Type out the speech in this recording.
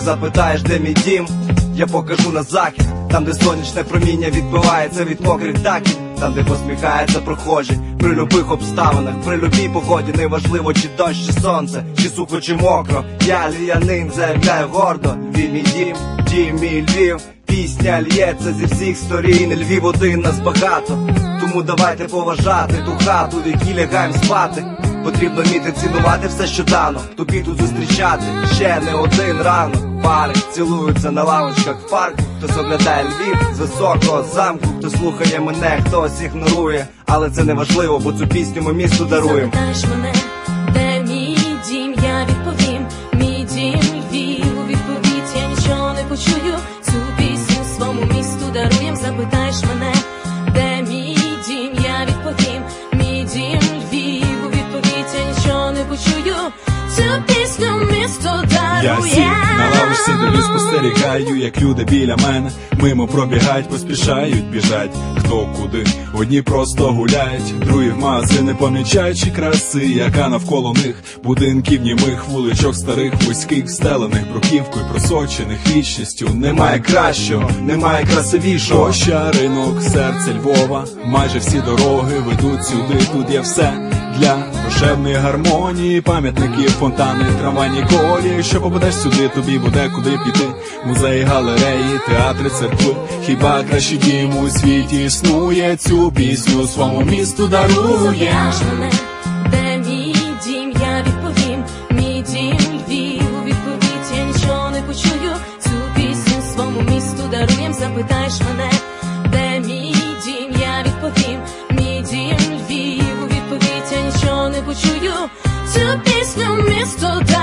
запитаєш, де мій дім, я покажу на захід, там, де сонячне проміння відбивається від мокрих даків, там, де посміхається прохожий, при любих обставинах, при любій погоді, неважливо, чи дощ, чи сонце, чи сухо, чи мокро. Я ліянин заявляю гордо, Львів мій дім, дім мій Львів. Пісня л'ється зі всіх сторін, Львів один нас багато. Тому давайте поважати ту хату, в якій лягаєм спати. Потрібно вміти цінувати все, що дано. Тобі тут зустрічати ще не один ранок. Пари цілуються на лавочках в парку. Хтось оглядає Львів з високого замку, хто слухає мене, хтось ігнорує. Але це не важливо, бо цю пісню ми місту даруємо. Запитаєш мене, де мій дім, я відповім, мій дім Львів, у відповідь я нічого не почую. Цю пісню своєму місту даруєм. Запитаєш Я сів на лавочці, дивлюсь, спостерігаю, як люди біля мене мимо пробігають, поспішають, біжать. Хто куди? Одні просто гуляють, другі в магазини помічаючи краси, яка навколо них будинків німих, вуличок старих, вузьких, встелених бруківкою, просочених вічністю. Немає кращого, немає красивішого. Площа, ринок, серце Львова. Майже всі дороги ведуть сюди. Тут є все для душевної гармонії, пам'ятники, фонтани, трамвайні колії. Що попадеш сюди, тобі буде куди піти. Музеї, галереї, театри, церкви. Хіба кращий дім у світі існує? Цю пісню своєму місту дарує. Де мій дім, я відповім, мій дім Львів, у відповідь нічого не почую. Цю пісню своєму місту даруєм. Запитаєш мене, дім Львів, у відповідь